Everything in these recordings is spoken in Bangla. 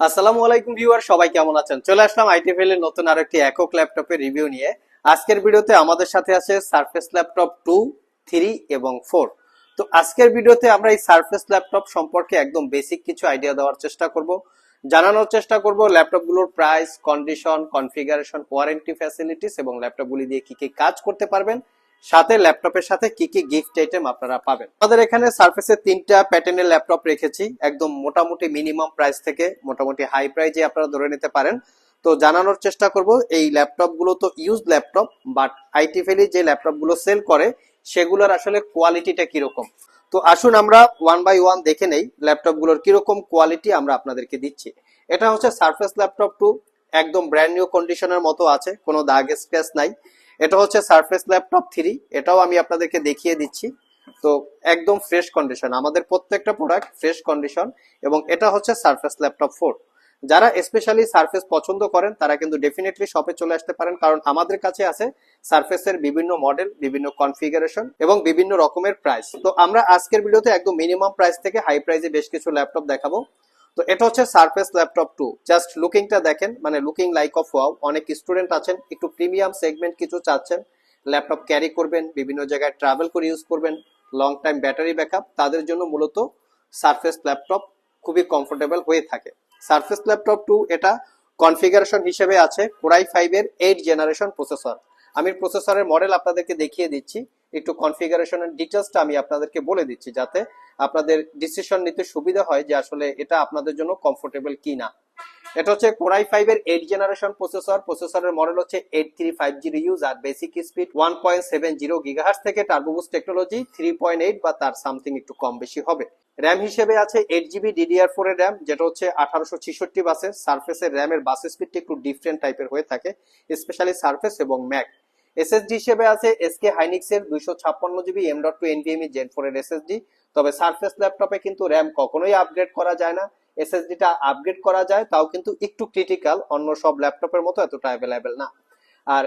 আসসালামু আলাইকুম ভিউয়ার, সবাই কেমন আছেন? চলে আসলাম আইটিএফএল এর নতুন আরও একটি একক ল্যাপটপের রিভিউ নিয়ে। আজকের ভিডিওতে আমাদের সাথে আছে সারফেস ল্যাপটপ টু, থ্রি এবং ফোর। তো আজকের ভিডিওতে আমরা এই সারফেস ল্যাপটপ সম্পর্কে একদম বেসিক কিছু আইডিয়া দেওয়ার চেষ্টা করব। জানানোর চেষ্টা করব ল্যাপটপগুলোর price condition configuration warranty facilities এবং ল্যাপটপগুলি দিয়ে কি কি কাজ করতে পারবেন। সাথে ল্যাপটপের সাথে কি কি গিফট আইটেম আপনারা পাবেন? আমাদের এখানে সার্ফেসের তিনটা প্যাটার্নের ল্যাপটপ রেখেছি, একদম মোটামুটি মিনিমাম প্রাইস থেকে মোটামুটি হাই প্রাইজে আপনারা ধরে নিতে পারেন। তো জানানোর চেষ্টা করব, এই ল্যাপটপগুলো তো ইউজ ল্যাপটপ বাট আইটি ফেলি যে ল্যাপটপগুলো সেল করে, সেগুলোর আসলে কোয়ালিটিটা কীরকম? তো আসুন আমরা ওয়ান বাই ওয়ান দেখে নেই, ল্যাপটপগুলোর কীরকম কোয়ালিটি আমরা আপনাদেরকে দিচ্ছি। এটা হচ্ছে সার্ফেস ল্যাপটপ টু একদম ব্র্যান্ড নিউ কন্ডিশনের মতো আছে, কোনো দাগ স্ক্র্যাচ নাই। এটা হচ্ছে সারফেস ল্যাপটপ থ্রি এটাও আমি আপনাদেরকে দেখিয়ে দিচ্ছি। তো একদম ফ্রেশ কন্ডিশন আমাদের প্রত্যেকটা প্রোডাক্ট ফ্রেশ কন্ডিশন এবং এটা হচ্ছে সারফেস ল্যাপটপ ফোর যারা স্পেশালি সারফেস পছন্দ করেন, তারা কিন্তু ডেফিনেটলি শপে চলে আসতে পারেন, কারণ আমাদের কাছে আছে সারফেসের বিভিন্ন মডেল বিভিন্ন কনফিগারেশন এবং বিভিন্ন রকমের প্রাইস তো আমরা আজকের ভিডিওতে একদম মিনিমাম প্রাইস থেকে হাই প্রাইসে বেশ কিছু ল্যাপটপ দেখাবো। তো এটা হচ্ছে সারফেস ল্যাপটপ টু জাস্ট লুকিংটা দেখেন মানে লুকিং লাইক অফ ওয়াও অনেক স্টুডেন্ট আছেন, একটু প্রিমিয়াম সেগমেন্ট কিছু চাচ্ছেন। ল্যাপটপ ক্যারি করবেন, বিভিন্ন জায়গায় ট্রাভেল করে ইউজ করবেন লং টাইম ব্যাটারি ব্যাকআপ তাদের জন্য মূলত সারফেস ল্যাপটপ খুবই কমফোর্টেবল হয়ে থাকে। সারফেস ল্যাপটপ টু এটা কনফিগারেশন হিসেবে আছে কোরাই ফাইভ এর এইট জেনারেশন প্রসেসর আমি প্রসেসরের মডেল আপনাদেরকে দেখিয়ে দিচ্ছি। একটু কনফিগারেশনের ডিটেলসটা আমি আপনাদেরকে বলে দিচ্ছি যাতে আপনাদের ডিসিশন নিতে সুবিধা হয় যে আসলে এটা আপনাদের জন্য কমফোর্টেবল কি না এটা হচ্ছে কোরাই ফাইভ এর এইট জেনারেশন প্রসেসর প্রসেসরের মডেল হচ্ছে eight three five zero U আর basic speed one point seven zero gigahertz থেকে turbo boost technology three point eight বা তার সামথিং একটু কম বেশি হবে। র্যাম হিসেবে আছে এইট জিবি ডিডিআর ফোর এর র্যাম যেটা হচ্ছে আঠারোশো ছিষট্টি বাসে। সার্ফেসের র্যামের বাস স্পিডটা একটু ডিফারেন্ট টাইপের হয়ে থাকে স্পেশালি সার্ফেস এবং ম্যাক এসএসডি হিসেবে আছে এসকে হাইনিক্স এর দুইশো ছাপ্পান্ন GB M dot two NVMe gen four এর এসএসডি তবে সার্ফেস ল্যাপটপে কিন্তু র্যাম কখনোই আপগ্রেড করা যায় না। এসএসডিটা আপগ্রেড করা যায়, তাও কিন্তু একটু ক্রিটিক্যাল অন্য সব ল্যাপটপের মতো এতটা অ্যাভেলেবেল না। আর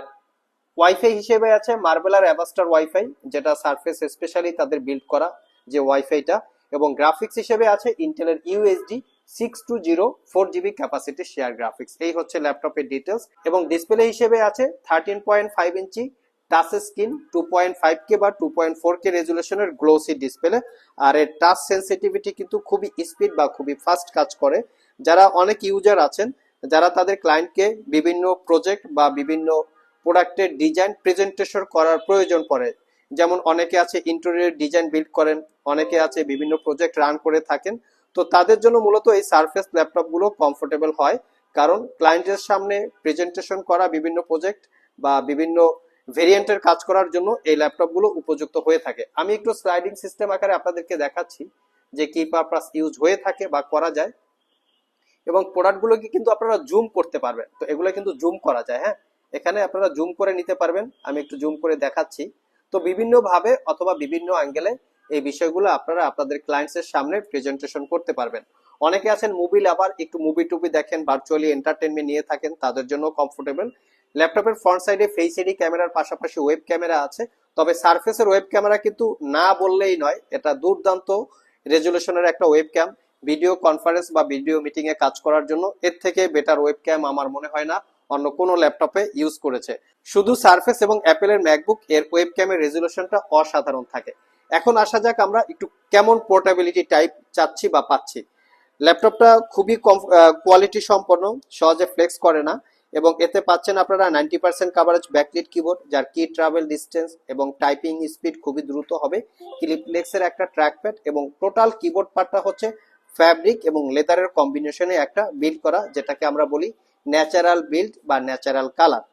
ওয়াইফাই হিসেবে আছে মার্বেলার অ্যাভাস্টার ওয়াইফাই যেটা সার্ফেস স্পেশালি তাদের বিল্ড করা যে ওয়াইফাইটা এবং গ্রাফিক্স হিসেবে আছে ইন্টেলের USD six two zero four GB capacity share graphics এই হচ্ছে ল্যাপটপের ডিটেলস এবং ডিসপ্লে হিসেবে আছে thirteen point five inch touch screen two point five K বা টু পয়েন্ট ফোর কে রেজুলেশনের গ্লোসি ডিসপ্লে আর এর টাচ সেন্সিটিভিটি কিন্তু খুবই স্পিড বা খুবই ফাস্ট কাজ করে। যারা অনেক ইউজার আছেন, যারা তাদের ক্লায়েন্টকে বিভিন্ন প্রজেক্ট বা বিভিন্ন প্রোডাক্টের ডিজাইন প্রেজেন্টেশন করার প্রয়োজন পড়ে। যেমন অনেকে আছে ইন্টেরিয়র ডিজাইন বিল্ড করেন, অনেকে আছে বিভিন্ন প্রজেক্ট রান করে থাকেন। তো তাদের জন্য মূলত এই সারফেস ল্যাপটপগুলো কমফোর্টেবল হয়। কারণ ক্লায়েন্টের সামনে প্রেজেন্টেশন করা বিভিন্ন প্রজেক্ট বা বিভিন্ন ভেরিয়েন্টের কাজ করার জন্য এই ল্যাপটপগুলো উপযুক্ত হয়ে থাকে। আমি একটু স্লাইডিং সিস্টেম আকারে আপনাদেরকে দেখাচ্ছি যে কি পারপাস ইউজ হয়ে থাকে বা করা যায়। এবং প্রোডাক্টগুলোকে কিন্তু আপনারা জুম করতে পারবেন। তো এগুলো কিন্তু জুম করা যায় হ্যাঁ? এখানে আপনারা জুম করে নিতে পারবেন। আমি একটু জুম করে দেখাচ্ছি। তো বিভিন্ন ভাবে অথবা বিভিন্ন অ্যাঙ্গেলে এই বিষয়গুলো আপনারা আপনাদের ক্লায়েন্টসের সামনে প্রেজেন্টেশন করতে পারবেন। অনেকে আছেন মুভি আবার একটু মুভি টুবি দেখেন ভার্চুয়ালি এন্টারটেনমেন্ট নিয়ে থাকেন, তাদের জন্য কমফোর্টেবল ল্যাপটপের ফ্রন্ট সাইডে ফেস এডি ক্যামেরার পাশাপাশি ওয়েব ক্যামেরা আছে, তবে সারফেসের ওয়েব ক্যামেরা কিন্তু না বললেই নয়, এটা দুর্দান্ত রেজুলেশনের একটা ওয়েব ক্যাম ভিডিও কনফারেন্স বা ভিডিও মিটিং এ কাজ করার জন্য এর থেকে বেটার ওয়েব ক্যাম আমার মনে হয় না অন্য কোনো ল্যাপটপে ইউজ করেছে। শুধু সার্ফেস এবং অ্যাপেলের ম্যাকবুক এর ওয়েব ক্যামের রেজুলেশনটা অসাধারণ থাকে। এখন আসা যাক আমরা একটু কেমন পোর্টেবিলিটি টাইপ চাচ্ছি বা পাচ্ছি। ল্যাপটপটা খুবই কম কোয়ালিটি সম্পন্ন সহজে ফ্লেক্স করে না। এবং এতে পাচ্ছেন আপনারা ninety percent coverage backlit keyboard যার কি ট্রাভেল ডিস্টেন্স এবং টাইপিং স্পিড খুবই দ্রুত হবে। ক্লিপলেক্সের একটা ট্র্যাক ট্র্যাকপ্যাড এবং টোটাল কিবোর্ড পার্টটা হচ্ছে ফ্যাব্রিক এবং লেদারের কম্বিনেশনে একটা বিল্ড করা, যেটাকে আমরা বলি ন্যাচারাল বিল্ড বা ন্যাচারাল কালার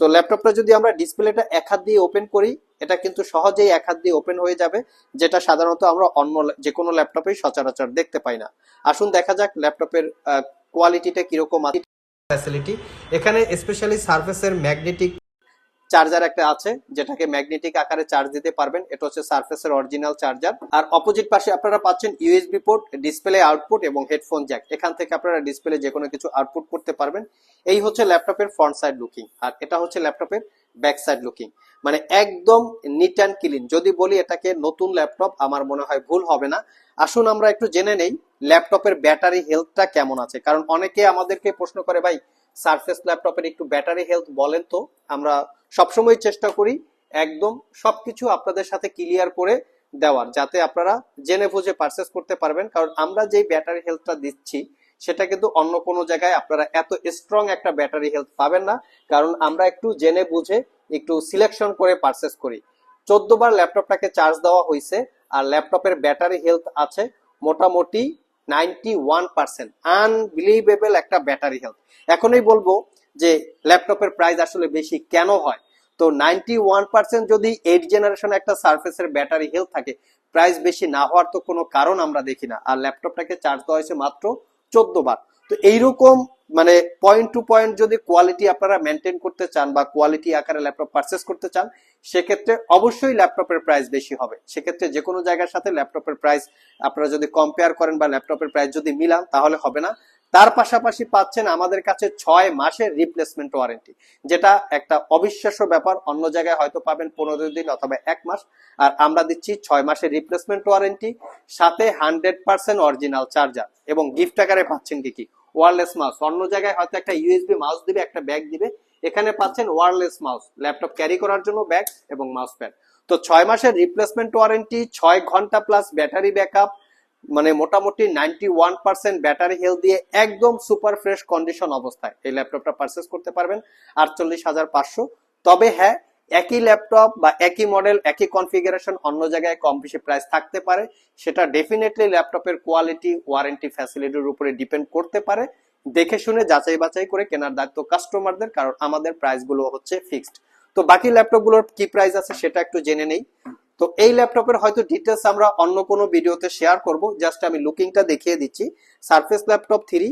তো ল্যাপটপটা যদি আমরা ডিসপ্লেটা এক হাত দিয়ে ওপেন করি, এটা কিন্তু সহজেই এক হাত দিয়ে ওপেন হয়ে যাবে, যেটা সাধারণত আমরা অন্য যে কোনো ল্যাপটপেই সচরাচর দেখতে পাই না। আসুন দেখা যাক ল্যাপটপের কোয়ালিটিটা কীরকম আছে। ফ্যাসিলিটি এখানে স্পেশালি সার্ফেসের ম্যাগনেটিক চার্জার একটা আছে, যেটাকে ম্যাগনেটিক আকারে চার্জ দিতে পারবেন। এটা হচ্ছে সার্ফেসের অরিজিনাল চার্জার আর অপোজিট পাশে আপনারা পাচ্ছেন ইউএসবি পোর্ট ডিসপ্লে আউটপুট এবং হেডফোন জ্যাক এখান থেকে আপনারা ডিসপ্লে যে কোনো কিছু আউটপুট করতে পারবেন। এই হচ্ছে ল্যাপটপের ফ্রন্ট সাইড লুকিং আর এটা হচ্ছে ল্যাপটপের ব্যাক সাইড লুকিং মানে একদম নিট অ্যান্ড ক্লিন যদি বলি এটাকে নতুন ল্যাপটপ আমার মনে হয় ভুল হবে না। আসুন আমরা একটু জেনে নেই। ল্যাপটপের ব্যাটারি হেলথটা কেমন আছে? কারণ অনেকে আমাদেরকে প্রশ্ন করে, ভাই, সারফেস ল্যাপটপের একটু ব্যাটারি হেলথ বলেন তো? আমরা সবসময় চেষ্টা করি একদম সবকিছু আপনাদের সাথে ক্লিয়ার করে দেওয়ার, যাতে আপনারা জেনে বুঝে পারচেস করতে পারবেন। কারণ আমরা যেই ব্যাটারি হেলথটা দিচ্ছি, সেটা কিন্তু অন্য কোনো জায়গায় আপনারা এত স্ট্রং একটা ব্যাটারি হেলথ পাবেন না। কারণ আমরা একটু জেনে বুঝে একটু সিলেকশন করে পারচেস করি। চোদ্দ বার ল্যাপটপটাকে চার্জ দেওয়া হয়েছে আর ল্যাপটপের ব্যাটারি হেলথ আছে মোটামুটি আনবিলিভেবল একটা ব্যাটারি হেলথ এখনই বলব যে ল্যাপটপের প্রাইস আসলে বেশি কেন হয়? তো নাইনটি ওয়ান পার্সেন্ট যদি এইট জেনারেশন একটা সার্ফেসের ব্যাটারি হেলথ থাকে প্রাইস বেশি না হওয়ার তো কোনো কারণ আমরা দেখি না। আর ল্যাপটপটাকে চার্জ দেওয়া হয়েছে মাত্র চোদ্দ বার। তো এইরকম মানে পয়েন্ট টু পয়েন্ট যদি কোয়ালিটি আপনারা মেনটেন করতে চান বা কোয়ালিটি আকারে ল্যাপটপ পারচেস করতে চান, সেক্ষেত্রে অবশ্যই ল্যাপটপের প্রাইস বেশি হবে। সেক্ষেত্রে যে কোনো জায়গার সাথে ল্যাপটপের প্রাইস আপনারা যদি কম্পেয়ার করেন বা ল্যাপটপের প্রাইস যদি মিলান, তাহলে হবে না। তার পাশাপাশি পাচ্ছেন আমাদের কাছে ছয় মাসের রিপ্লেসমেন্ট ওয়ারেন্টি যেটা একটা অবিশ্বাস্য ব্যাপার। অন্য জায়গায় হয়তো পাবেন পনেরো দিন অথবা এক মাস। আর আমরা দিচ্ছি ছয় মাসের রিপ্লেসমেন্ট ওয়ারেন্টি সাথে হান্ড্রেড পার্সেন্ট অরিজিনাল চার্জার এবং গিফট আকারে পাচ্ছেন কি কি? ওয়ারলেস মাউস অন্য জায়গায় হয়তো একটা ইউএসবি মাউস দিবে, একটা ব্যাগ দিবে। এখানে পাচ্ছেন ওয়ারলেস মাউস ল্যাপটপ ক্যারি করার জন্য ব্যাগ এবং মাউস প্যাড তো ছয় মাসের রিপ্লেসমেন্ট ওয়ারেন্টি ছয় ঘণ্টা প্লাস ব্যাটারি ব্যাকআপ মানে মোটামুটি ninety one percent battery health দিয়ে একদম সুপার ফ্রেশ কন্ডিশন অবস্থায় এই ল্যাপটপটা পারচেস করতে পারবেন আটচল্লিশ হাজার পাঁচশো। তবে হ্যাঁ একই ল্যাপটপ বা একই মডেল একই কনফিগারেশন অন্য জায়গায় কম বেশি প্রাইস থাকতে পারে। সেটা ডেফিনেটলি ল্যাপটপের কোয়ালিটি ওয়ারেন্টি ফ্যাসিলিটির উপরে ডিপেন্ড করতে পারে। দেখে শুনে যাচাই বাছাই করে কেনার দায়িত্ব কাস্টমারদের কারণ আমাদের প্রাইসগুলো হচ্ছে ফিক্সড তো বাকি ল্যাপটপগুলোর কি প্রাইস আছে সেটা একটু জেনে নেই। তো এই ল্যাপটপের হয়তো ডিটেলস আমরা অন্য কোনো ভিডিওতে শেয়ার করব। জাস্ট আমি লুকিংটা দেখিয়ে দিচ্ছি। Surface laptop three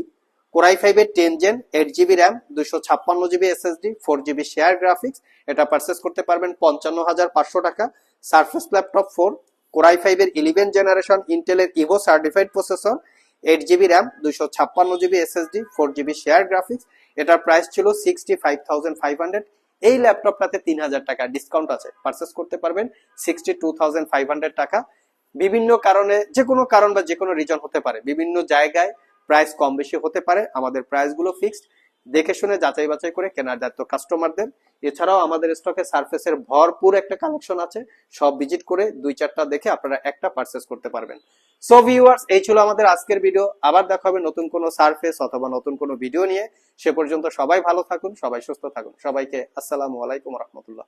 core i ফাইভের ten gen eight GB RAM দুশো ছাপ্পান্ন GB SSD four GB share graphics এটা পারচেস করতে পারবেন পঞ্চান্ন হাজার পাঁচশো টাকা। Surface laptop four core i ফাইভের ইলেভেন জেনারেশন ইন্টেলের Evo certified processor eight GB RAM দুশো ছাপ্পান্ন GB SSD four GB share graphics এটার প্রাইস ছিল sixty five thousand five hundred এই ল্যাপটপটাতে তিন হাজার টাকা ডিসকাউন্ট আছে। পারচেস করতে পারবেন sixty two thousand five hundred টাকা। বিভিন্ন কারণে, যে কোনো কারণ বা যে কোনো রিজন হতে পারে। বিভিন্ন জায়গায় প্রাইস কম বেশি হতে পারে। আমাদের প্রাইসগুলো ফিক্সড দেখে শুনে যাচাই বাছাই করে কেনার দায়িত্ব কাস্টমারদের এছাড়াও আমাদের স্টকে সার্ফেসের ভরপুর একটা কালেকশন আছে। সব ভিজিট করে দুই চারটা দেখে আপনারা একটা পারচেস করতে পারবেন। সো ভিউয়ার্স এই ছিল আমাদের আজকের ভিডিও আবার দেখা হবে নতুন কোনো সার্ফেস অথবা নতুন কোনো ভিডিও নিয়ে। সে পর্যন্ত সবাই ভালো থাকুন, সবাই সুস্থ থাকুন। সবাইকে আসসালামু আলাইকুম রহমতুল্লাহ।